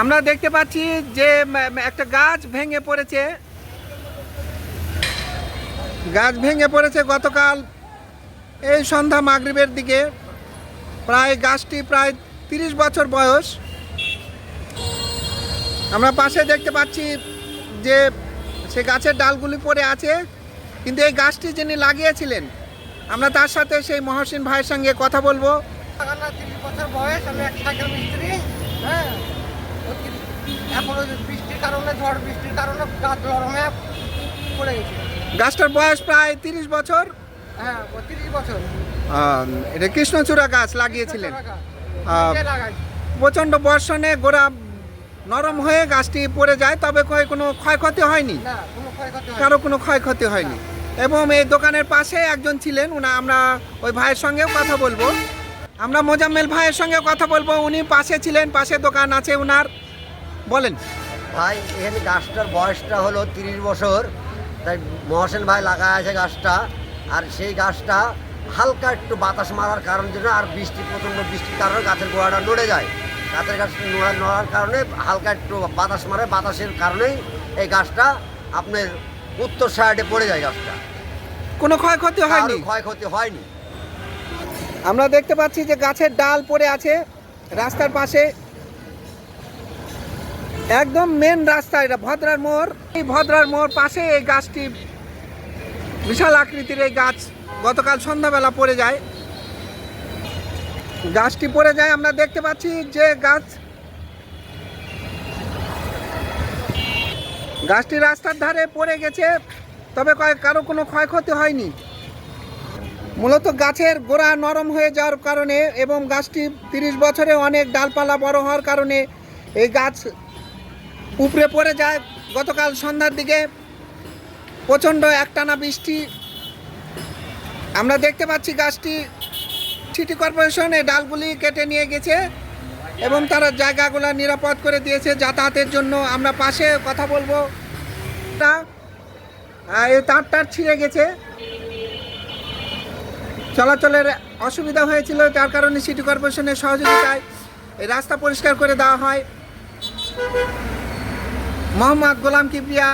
আমরা দেখতে পাচ্ছি যে একটা গাছ ভেঙে পড়েছে। গাছ ভেঙে পড়েছে গতকাল এই সন্ধ্যা মাগরিবের দিকে। প্রায় গাছটি প্রায় তিরিশ বছর বয়স। আমরা পাশে দেখতে পাচ্ছি যে, সে গাছের ডালগুলি পড়ে আছে, কিন্তু এই গাছটি যিনি লাগিয়েছিলেন, আমরা তার সাথে সেই মহসিন ভাইয়ের সঙ্গে কথা বলব। তিরিশ বছর বয়স, আমি এক সাইকেল মিস্ত্রি হ্যাঁ। এখন বৃষ্টির কারণে ঝড় বৃষ্টির কারণে গাছ পড়ে গেছে। গাছটার বয়স প্রায় তিরিশ বছর? হ্যাঁ তিরিশ বছর। এটা কৃষ্ণচূড়া গাছ লাগিয়েছিলেন? প্রচণ্ড বর্ষণে গোড়া নরম হয়ে গাছটি পড়ে যায় তবে কোনো ক্ষয়ক্ষতি হয়নি? না কোনো ক্ষয়ক্ষতি কারও কোনো ক্ষয়ক্ষতি হয়নি। এবং এই দোকানের পাশে একজন ছিলেন উনা আমরা ওই ভাইয়ের সঙ্গেও কথা বলব। আমরা মোজাম্মেল ভাইয়ের সঙ্গে কথা বলব উনি পাশে ছিলেন পাশে দোকান আছে উনার। বলেন। ভাই এখানে গাছটার বয়সটা হলো তিরিশ বছর। তাই মহসেন ভাই লাগা আছে গাছটা। আর সেই গাছটা হালকা একটু বাতাস মারার কারণ জন্য আর বৃষ্টি প্রচণ্ড বৃষ্টির কারণে গাছের গোড়াটা নড়ে যায়। গাছের গাছ নড়া নড়ার কারণে হালকা একটু বাতাস মারে। বাতাসের কারণেই এই গাছটা আপনার উত্তর সাইডে পড়ে যায় গাছটা। কোনো ক্ষয়ক্ষতি হয়নি? ক্ষয়ক্ষতি হয়নি। আমরা দেখতে পাচ্ছি যে গাছের ডাল পড়ে আছে। রাস্তার পাশে একদম মেন রাস্তা এটা, ভদ্রার মোড়। এই ভদ্রার মোড় পাশে এই গাছটি, বিশাল আকৃতির এই গাছ গতকাল সন্ধ্যাবেলা পড়ে যায়। গাছটি পড়ে যায়, আমরা দেখতে পাচ্ছি যে গাছ গাছটি রাস্তার ধারে পড়ে গেছে, তবে কারও কোনো ক্ষয়ক্ষতি হয়নি। মূলত গাছের গোড়া নরম হয়ে যাওয়ার কারণে এবং গাছটি তিরিশ বছরে অনেক ডালপালা বড় হওয়ার কারণে এই গাছ উপরে পড়ে যায়। গতকাল সন্ধ্যার দিকে প্রচণ্ড একটানা বৃষ্টি। আমরা দেখতে পাচ্ছি গাছটি সিটি কর্পোরেশন ডালগুলি কেটে নিয়ে গেছে এবং তারা জায়গাগুলো নিরাপদ করে দিয়েছে যাতায়াতের জন্য। আমরা পাশে কথা বলব। তা, তারটার ছিঁড়ে গেছে। চলাচলের অসুবিধা হয়েছিল যার কারণে সিটি কর্পোরেশনের সহযোগিতায় রাস্তা পরিষ্কার করে দেওয়া হয়। মোহাম্মদ গোলাম কিবরিয়া